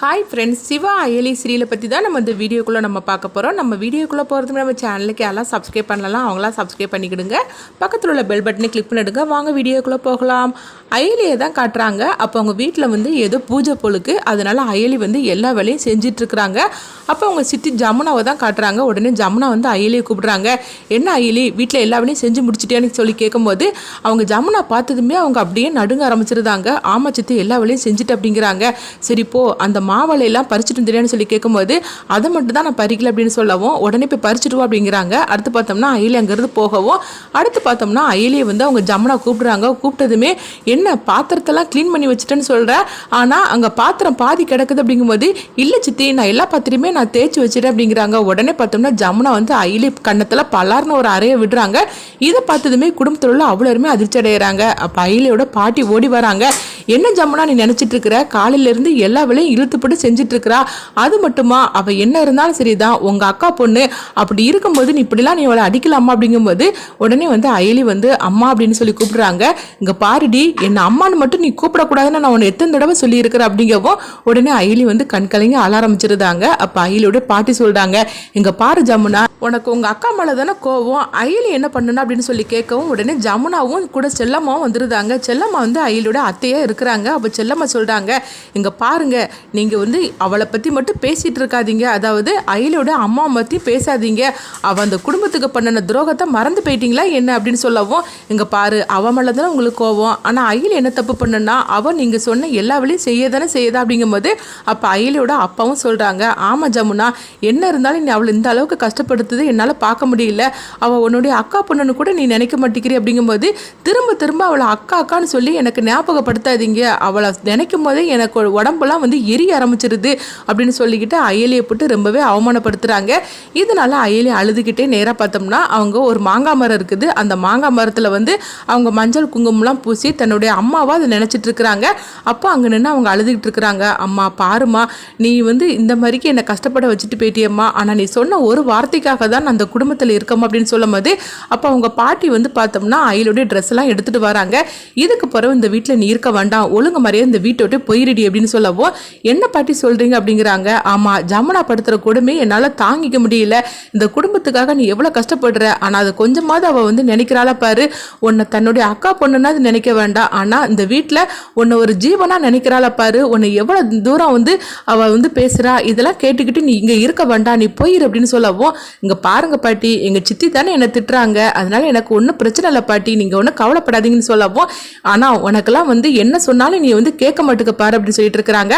Hi friends Siva Ayali சீரியலை பற்றி தான் நம்ம இந்த வீடியோக்குள்ளே நம்ம பார்க்க போகிறோம் நம்ம வீடியோக்குள்ளே போகிறதுக்கு நம்ம சேனலுக்கு எல்லாம் சப்ஸ்கிரைப் பண்ணலாம் அவங்களாம் சப்ஸ்கிரைப் பண்ணிக்கிடுங்க. பக்கத்தில் உள்ள பெல் பட்டனை கிளிக் பண்ணிடுங்க. வாங்க வீடியோக்குள்ளே போகலாம். அயலியை தான் காட்டுறாங்க. அப்போ அவங்க வீட்டில் வந்து ஏதோ பூஜை பொழுக்கு அதனால் அயலி வந்து எல்லா வேலையும் செஞ்சிட்ருக்குறாங்க. அப்போ அவங்க சித்தி ஜமுனாவை தான் காட்டுறாங்க. உடனே ஜமுனா வந்து அயலியை கூப்பிடுறாங்க. என்ன அயலி வீட்டில் எல்லா வேலையும் செஞ்சு முடிச்சிட்டேன்னு சொல்லி கேட்கும்போது அவங்க ஜமுனா பார்த்ததுமே அவங்க அப்படியே நடுங்க ஆரம்பிச்சிருந்தாங்க. ஆமாம் சித்தி எல்லா வேலையும் செஞ்சுட்டு அப்படிங்கிறாங்க. சரி போ அந்த மாவளையெல்லாம் பறிச்சுட்டு வந்துடுன்னு சொல்லி கேட்கும்போது அதை மட்டும் தான் நான் பறிக்கல அப்படின்னு சொல்லவும் உடனே போய் பறிச்சுட்டு அப்படிங்கிறாங்க. அடுத்து பார்த்தோம்னா அயலி அங்கேருந்து போகவும் அடுத்து பார்த்தோம்னா அயலியை வந்து அவங்க ஜமுனா கூப்பிடுறாங்க. கூப்பிட்டதுமே என்ன பாத்திரத்தெல்லாம் க்ளீன் பண்ணி வச்சுட்டேன்னு சொல்கிறேன் ஆனால் அங்கே பாத்திரம் பாதி கிடக்குது அப்படிங்கும்போது இல்லை சித்தி நான் எல்லா பாத்திரமே நான் தேய்ச்சி வச்சுட்டேன் அப்படிங்கிறாங்க. உடனே பார்த்தோம்னா ஜமுனா வந்து அயலி கன்னத்தில் பலார்னு ஒரு அறையை விடுறாங்க. இதை பார்த்ததுமே குடும்பத்தில் உள்ள அவ்வளோருமே அதிர்ச்சி அடைகிறாங்க அப்போ அயலியோட பாட்டி ஓடி வராங்க. என்ன ஜமுனா நீ நினச்சிட்டு இருக்கிற காலையில இருந்து எல்லா வேலையும் இழுத்துப்பட்டு செஞ்சுட்டு இருக்கிறா அது மட்டுமா? அவ என்ன இருந்தாலும் சரிதான். உங்க அக்கா பொண்ணு அப்படி இருக்கும்போது நீ இப்படிலாம் நீ அவளை அடிக்கலாமா? அப்படிங்கும்போது உடனே வந்து அயலி வந்து அம்மா அப்படின்னு சொல்லி கூப்பிடுறாங்க. இங்க பாருடி என்ன அம்மான்னு மட்டும் நீ கூப்பிடக்கூடாதுன்னு நான் உன்னை எத்தனை தடவை சொல்லி அப்படிங்கவும் உடனே அயலி வந்து கண்கலங்கி ஆரம்பிச்சிருந்தாங்க. அப்ப அயலியோட பாட்டி சொல்றாங்க இங்க பாரு ஜமுனா உனக்கு உங்க அக்கா மேல தானே கோவம். அயலி என்ன பண்ணணும் அப்படின்னு சொல்லி கேட்கவும் உடனே ஜமுனாவும் கூட செல்லம்மாவும் வந்துருந்தாங்க. செல்லம்மா வந்து அயலியோட அத்தையா இருக்கிறாங்க. அப்போ செல்லம்மா சொல்கிறாங்க இங்கே பாருங்கள் நீங்கள் வந்து அவளை பற்றி மட்டும் பேசிகிட்டு இருக்காதீங்க. அதாவது அயலோட அம்மா பற்றி பேசாதீங்க. அவள் அந்த குடும்பத்துக்கு பண்ணின துரோகத்தை மறந்து போயிட்டீங்களா என்ன? அப்படின்னு சொல்லவும் இங்கே பாரு அவன் மேலே தானே உங்களுக்கு கோவம். ஆனால் அயல் என்ன தப்பு பண்ணுனா அவள் நீங்கள் சொன்ன எல்லா வேலையும் செய்ய தானே செய்யுதா? அப்படிங்கும்போது அப்போ அயலோட அப்பாவும் சொல்கிறாங்க ஆமாம் ஜமுனா என்ன இருந்தாலும் நீ அவளை இந்த அளவுக்கு கஷ்டப்படுத்துது என்னால் பார்க்க முடியல. அவள் உன்னுடைய அக்கா பொண்ணுன்னு கூட நீ நினைக்க மாட்டேங்கிறீ அப்படிங்கும்போது திரும்ப திரும்ப அவளை அக்கா அக்கான்னு சொல்லி எனக்கு ஞாபகப்படுத்தாதீங்க அவளை நினைக்கும் போதே எனக்கு உடம்பெல்லாம் வந்து எரிய ஆரம்பிச்சிருது அப்படின்னு சொல்லிக்கிட்டு அயலியை போட்டு ரொம்பவே அவமானப்படுத்துகிறாங்க இதனால அயலி அழுதுகிட்டே நேராக பார்த்தோம்னா அவங்க ஒரு மாங்காய் மரம் இருக்குது. அந்த மாங்காய் மரத்தில் வந்து அவங்க மஞ்சள் குங்குமம்லாம் பூசி தன்னுடைய அம்மாவாக அதை நினச்சிட்டு இருக்கிறாங்க. அப்போ அங்கே நின்று அவங்க அழுதுகிட்டு இருக்கிறாங்க. அம்மா பாருமா நீ வந்து இந்த மாதிரிக்கு என்னை கஷ்டப்பட வச்சுட்டு போயிட்டியம்மா. ஆனால் நீ சொன்ன ஒரு வார்த்தைக்காக தான் அந்த குடும்பத்தில் இருக்கோம்? அப்படின்னு சொல்லும் போது அப்போ அவங்க பாட்டி வந்து பார்த்தோம்னா அயலுடைய ட்ரெஸ் எல்லாம் வராங்க. இதுக்கு பிறகு இந்த வீட்டில் நீ இருக்க வேண்டாம். ஒழுங்கு மாதிரியே இந்த வீட்டை விட்டு போயிடுடி அப்படின்னு சொல்லவும் என்ன பாட்டி சொல்றீங்க? அப்படிங்கிறாங்க. ஆமா ஜமுனா படுத்துற கொடுமை என்னால் தாங்கிக்க முடியல. இந்த குடும்பத்துக்காக நீ எவ்வளோ கஷ்டப்படுற? ஆனால் அது கொஞ்சமாவது அவள் வந்து நினைக்கிறாளா பாரு. உன்னை தன்னுடைய அக்கா பொண்ணுன்னா அது நினைக்க வேண்டாம். ஆனால் இந்த வீட்டில் உன்னை ஒரு ஜீவனா நினைக்கிறாள பாரு. உன்னை எவ்வளோ தூரம் வந்து அவள் வந்து பேசுகிறா இதெல்லாம் கேட்டுக்கிட்டு நீ இங்கே இருக்க வேண்டாம். நீ போயிரு அப்படின்னு சொல்லவும் இங்கே பாருங்க பாட்டி. எங்கள் சித்தி தானே என்னை திட்டுறாங்க. அதனால எனக்கு ஒன்றும் பிரச்சனை இல்லை பாட்டி. நீங்கள் ஒன்றும் கவலைப்படாதீங்கன்னு சொல்லவும் ஆனால் உனக்கெல்லாம் வந்து என்ன சொன்னாலும் நீ வந்து கேட்க மாட்டுக்க பாரு அப்படின்னு சொல்லிட்டு இருக்கிறாங்க.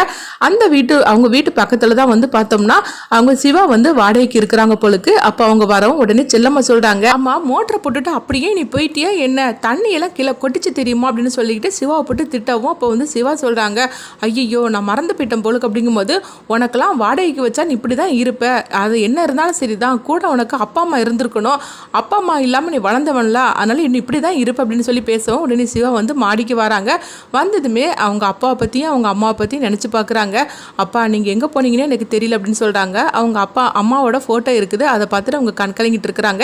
அந்த வீட்டு அவங்க வீட்டு பக்கத்தில் தான் வந்து பார்த்தோம்னா அவங்க சிவா வந்து வாடகைக்கு இருக்கிறாங்க போலுக்கு. அப்போ அவங்க வரவும் உடனே செல்லம்மா சொல்கிறாங்க அம்மா மோட்டரை போட்டுட்டு அப்படியே நீ போயிட்டியா என்ன? தண்ணியெல்லாம் கீழே கொட்டிச்சு தெரியுமா? அப்படின்னு சொல்லிக்கிட்டு சிவாவை போட்டு திட்டவும் அப்போ வந்து சிவா சொல்கிறாங்க ஐயோ நான் மறந்து போயிட்டேன் போலுக்கு. அப்படிங்கும்போது உனக்கெல்லாம் வாடகைக்கு வச்சா நீ இப்படி தான் இருப்ப. அது என்ன இருந்தாலும் சரி தான் கூட உனக்கு அப்பா அம்மா இருந்திருக்கணும். அப்பா அம்மா இல்லாமல் நீ வளர்ந்தவன்ல. அதனால இன்னும் இப்படி தான் இருப்ப. அப்படின்னு சொல்லி பேசவும் உடனே சிவா வந்து மாடிக்கு வராங்க. வந்ததுமே அவங்க அப்பாவை பற்றியும் அவங்க அம்மாவை பற்றியும் நினச்சி பார்க்குறாங்க அப்பா நீங்கள் எங்கே போனீங்கன்னு எனக்கு தெரியல அப்படின்னு சொல்கிறாங்க அவங்க அப்பா அம்மாவோட ஃபோட்டோ இருக்குது. அதை பார்த்துட்டு அவங்க கண் கலங்கிட்டு இருக்கிறாங்க.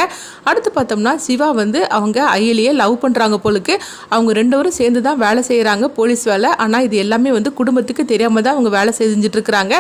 அடுத்து பார்த்தோம்னா சிவா வந்து அவங்க அயலியே லவ் பண்ணுறாங்க போலுக்கு. அவங்க ரெண்டு பேரும் சேர்ந்து தான் வேலை செய்கிறாங்க போலீஸ் வேலை. ஆனால் இது எல்லாமே வந்து குடும்பத்துக்கு தெரியாமல் தான் அவங்க வேலை செஞ்சுட்டு இருக்கிறாங்க.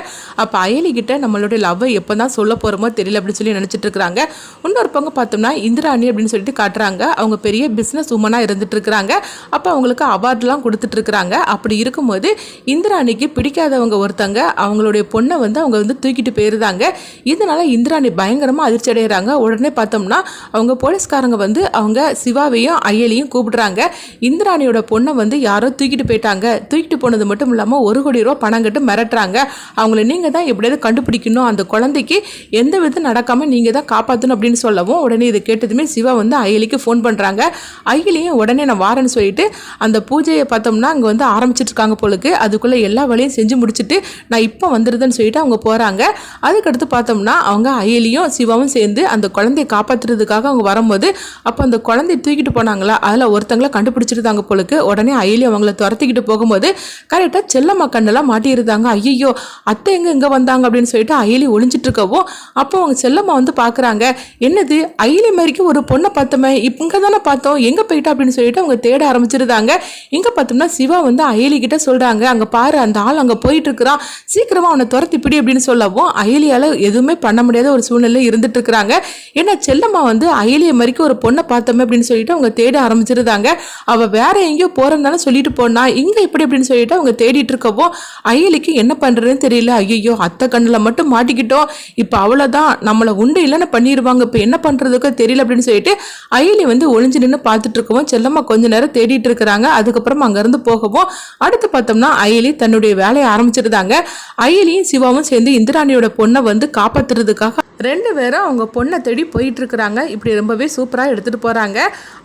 அப்போ அயலிக்கிட்ட நம்மளுடைய லவ்வை எப்போ தான் சொல்ல போகிறோமோ தெரியல அப்படின்னு சொல்லி நினச்சிட்டு இருக்கிறாங்க. இன்னொரு பங்கு பார்த்தோம்னா இந்திராணி அப்படின்னு சொல்லிட்டு காட்டுறாங்க. அவங்க பெரிய பிஸ்னஸ் உமனாக இருந்துட்டு இருக்கிறாங்க. அப்போ அவங்களுக்கு அவார்ட்லாம் கொடுத்துட்டு இருக்கிறாங்க. அப்படி இருக்கும்போது இந்திராணிக்கு பிடிக்காதவங்க ஒருத்தங்க அவங்களுடைய பொண்ணை வந்து அவங்க வந்து தூக்கிட்டு போயிருந்தாங்க. இதனால இந்திராணி பயங்கரமாக அதிர்ச்சி அடைகிறாங்க உடனே பார்த்தோம்னா அவங்க போலீஸ்காரங்க வந்து அவங்க சிவாவையும் அயலியும் கூப்பிடுறாங்க. இந்திராணியோட பொண்ணை வந்து யாரோ தூக்கிட்டு போயிட்டாங்க. தூக்கிட்டு போனது மட்டும் இல்லாமல் ஒரு கோடி ரூபா பணம் கட்டு மிரட்டுறாங்க. அவங்கள நீங்கள் தான் எப்படியாவது கண்டுபிடிக்கணும். அந்த குழந்தைக்கு எந்த விதம் நடக்காமல் நீங்கள் தான் காப்பாற்றணும் அப்படின்னு சொல்லவும் உடனே இதை கேட்டதுமே சிவா வந்து அயலிக்கு ஃபோன் பண்ணுறாங்க அயலியும் உடனே நான் வாரேன்னு சொல்லிட்டு அந்த பூஜையை பார்த்தோம்னா அங்கே வந்து ஆரம்பிச்சிட்டு இருக்காங்க போலுக்கு. அதுக்குள்ளே எல்லா வேலையும் செஞ்சு முடிச்சுட்டு நான் இப்போ வந்துடுதுன்னு சொல்லிட்டு அவங்க போகிறாங்க அதுக்கடுத்து பார்த்தோம்னா அவங்க அயலியும் சிவாவும் சேர்ந்து அந்த குழந்தைய காப்பாற்றுறதுக்காக அவங்க வரும்போது அப்போ அந்த குழந்தைய தூக்கிட்டு போனாங்களா? அதில் ஒருத்தங்களை கண்டுபிடிச்சிருந்தாங்க போலுக்கு. உடனே அயலி அவங்கள துரத்திக்கிட்டு போகும்போது கரெக்டாக செல்லம்மா கண்ணெல்லாம் மாட்டியிருந்தாங்க. ஐயோ அத்தை எங்கே இங்கே வந்தாங்க அப்படின்னு சொல்லிட்டு அயலி ஒளிஞ்சிட்டு இருக்கவும் அப்போ அவங்க செல்லம்மா வந்து பார்க்குறாங்க என்னது? அயலி மாதிரிக்கு ஒரு பொண்ணை பார்த்தோமே. இங்கே தானே பார்த்தோம். எங்கே போயிட்டா அப்படின்னு சொல்லிட்டு அவங்க தேட ஆரம்பிச்சிருந்தாங்க. இங்கே பார்த்தோம்னா சிவா வந்து அயலி கிட்ட சொல்கிறாங்க அங்கே பாரு அந்த ஆள் அங்கே போயிட்டு இருக்கிறான் சீக்கிரமா அவனை துரத்தி பிடி அப்படின்னு சொல்லவும் அயலியால எதுவுமே பண்ண முடியாத ஒரு சூழ்நிலை இருந்துட்டு இருக்கிறாங்க ஏன்னா செல்லம்மா வந்து அயலிய மறிக்க ஒரு பொண்ணை பார்த்தோமே அப்படின்னு சொல்லிட்டு அவங்க தேட ஆரம்பிச்சிருந்தாங்க. அவ வேற எங்கேயோ போறதுனால சொல்லிட்டு போனா இங்க இப்படி அப்படின்னு சொல்லிட்டு அவங்க தேடிட்டு இருக்கவும் அயலிக்கு என்ன பண்றதுன்னு தெரியல. ஐயோ அத்தை கண்ணில் மட்டும் மாட்டிக்கிட்டோம். இப்போ அவ்வளோதான் நம்மளை உண்டு இல்லைன்னு பண்ணிடுவாங்க இப்போ என்ன பண்றதுக்கோ தெரியல அப்படின்னு சொல்லிட்டு அயலி வந்து ஒளிஞ்சு நின்று பார்த்துட்டு இருக்கவும் செல்லம்மா கொஞ்ச நேரம் தேடிட்டு இருக்கிறாங்க அதுக்கப்புறம் அங்கேருந்து போக போகவும் அடுத்து பார்த்தோம்னா அயலி தன்னுடைய வேலையை ஆரம்பிச்சிருந்தாங்க. அயலியும் சிவாவும் சேர்ந்து இந்திராணியோட பொண்ணை வந்து காப்பாத்துறதுக்காக ரெண்டு பேரும் அவங்க பொண்ணை தேடி போயிட்டு இருக்கிறாங்க இப்படி ரொம்பவே சூப்பராக எடுத்துட்டு போறாங்க.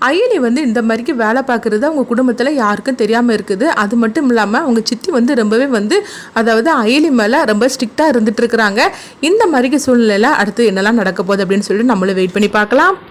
அயலி வந்து இந்த மாதிரிக்கு வேலை பார்க்குறது அவங்க குடும்பத்தில் யாருக்கும் தெரியாமல் இருக்குது. அது மட்டும் இல்லாமல் அவங்க சித்தி வந்து ரொம்பவே வந்து அதாவது அயலி மேலே ரொம்ப ஸ்ட்ரிக்டாக இருந்துட்டு இருக்கிறாங்க இந்த மாதிரிக்கு சூழ்நிலையில் அடுத்து என்னெல்லாம் நடக்க போகுது அப்படின்னு சொல்லிட்டு நம்மளும் வெயிட் பண்ணி பார்க்கலாம்.